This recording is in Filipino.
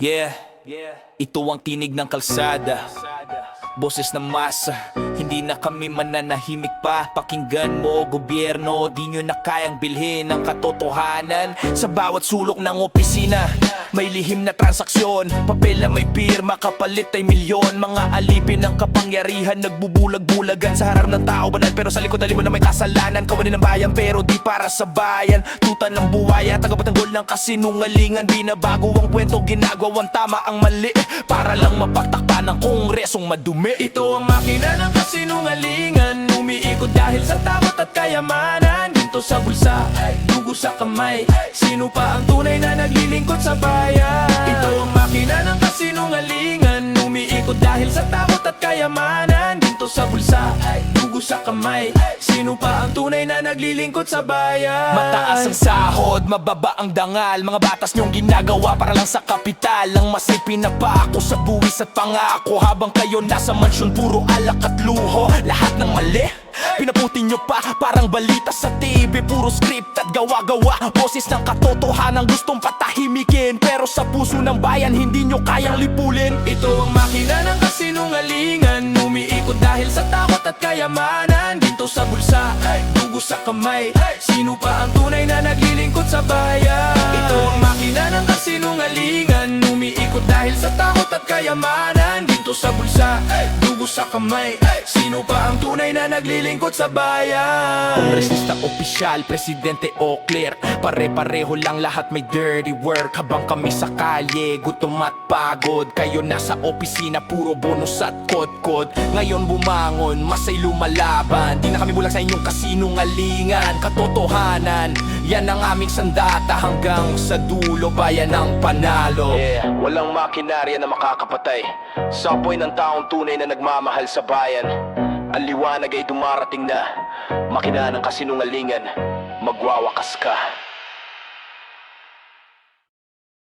Yeah, ito ang tinig ng kalsada Boses ng masa Hindi na kami mananahimik pa. Pakinggan mo, gobyerno Di nyo na kayang bilhin ang katotohanan. Sa bawat sulok ng opisina May lihim na transaksyon. Papel na may pirma Kapalit ay milyon. Mga alipin ng kapangyarihan Nagbubulag-bulagan. Sa harap ng tao banal Pero sa likod alim mo na may kasalanan. Kawanin ng bayan Pero di para sa bayan. Tuta ng buwaya Tagapatanggol ng kasinungalingan. Binabago ang kwento Ginagawang tama ang mali. Para lang mapagtakpan ng kongresong madumi Ito ang makina ng kasinungalingan Umiikot dahil sa takot at kayamanan. Ginto sa bulsa, dugo sa kamay. Sino pa ang tunay na naglilingkod sa bayan? Ito ang makina ng kasinungalingan Umiikot dahil sa takot at kayamanan sa kamay. Sino pa ang tunay na naglilingkod sa bayan? Mataas ang sahod, mababa ang dangal. Mga batas niyong ginagawa para lang sa kapital. Ang masay pinapako sa buwis at pangako. Habang kayo nasa mansyon, puro alak at luho. Lahat ng mali Pinaputin nyo pa. Parang balita sa TV Puro script at gawa-gawa. Boses ng katotohanan gustong patahimikin. Pero sa puso ng bayan hindi nyo kayang lipulin. Ito ang makina ng kasinungalingan. Umiikot dahil sa takot at kayamanan Ginto sa bulsa, dugo sa kamay. Sino pa ang tunay na naglilingkod sa bayan? Ito ang makina ng kasinungalingan. Umiikot dahil sa takot at kayamanan Ginto sa bulsa, dugo sa kamay. Sino pa ang tunay na naglilingkod sa bayan? Kongresista, opisyal, presidente o clerk. Pare-pareho lang lahat may dirty work. Habang kami sa kalye, gutom at pagod. Kayo nasa opisina, puro bonus at kod-kod. Ngayon bumangon, masay lumalaban. Di na kami bulag sa inyong kasinungalingan. Katotohanan, yan ang aming sandata Hanggang sa dulo, bayan ang panalo. Yeah, walang makinarya na makakapatay. Sa apoy ng taong tunay na nagmamahal sa bayan Ang liwanag ay dumarating na. Makina ng kasinungalingan Magwawakas ka